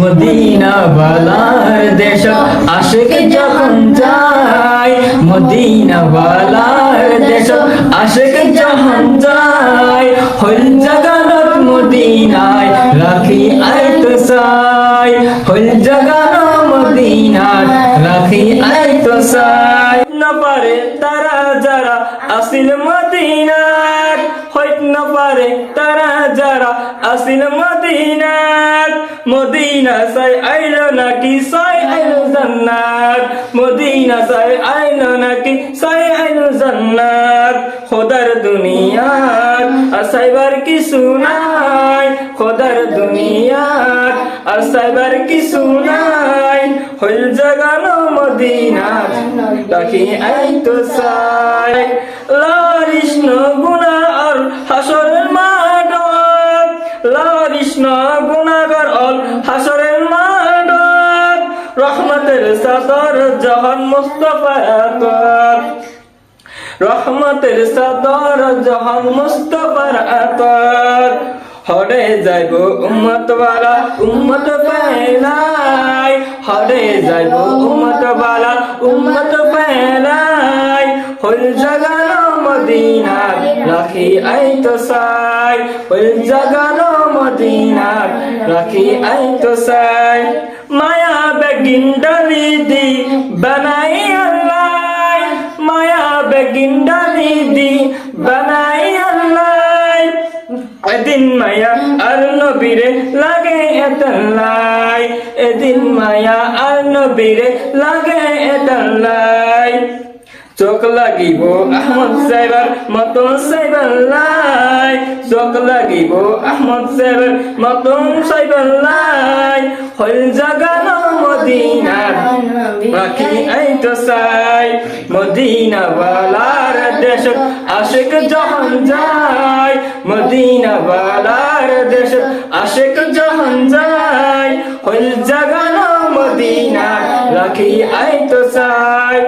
Medina বালার দেশ, আশেক যখন যায়, মদিনা বালার দেশ, আশেক যখন যায় হল জগানত মদিনায়, রাখি আইত সাই হল জগানো মদিনায়, রাখি আইত সাই আসিল মদিনার, হইত না পারে তারা যারা। আসিল মদিনার, মদিনা সাই আইলো নাকি সাই আইলো জান্নাত। মদিনা সাই আইল নাকি সাই আইলো জান্নাত। খোদার দুনিয়ার আসাইবার কিছু নাই। খোদার দুনিয়ার আসাইবার কিছু নাই। হইল জাগানো মদিনা। তাকি আই তো সাই লারিষ্ণ লারিষ্ণ অল রহমতের সাদর জহন মুস্তফা রহমতের সাদর জহন মুস্তফার আতর। হরে যাইব উম্মত ওয়ালা উম্মত পেলাই হরে যাইব উম্মত ওয়ালা উম্মত পেলাই হল জাগানো মদিনা রাখি আই তো সাই হল জাগানো মদিনা রাখি আই তো সাই। মায়া বেগিন ডালি দি বানাই আল্লাহ। মায়া বেগিন ডালি দি বানাই আল্লাহ। এদিন মায়া আর নবীরে লাগে এতলাই এদিন মায়া নবীরে লাগে এতলাই চোখ লাগিব আহমদ সাহেবের মতন সাহেবের লাই চোখ লাগিব আহমদ সাহেবের মতন সাহেবের লাই হল জাগানো মদিনার রাখি এই তো সাই মদিনা দেশ আশেক যখন যায়। মদিনা দেশ আশেক যখন যায়। হল জাগানো রাখি এই তো সাই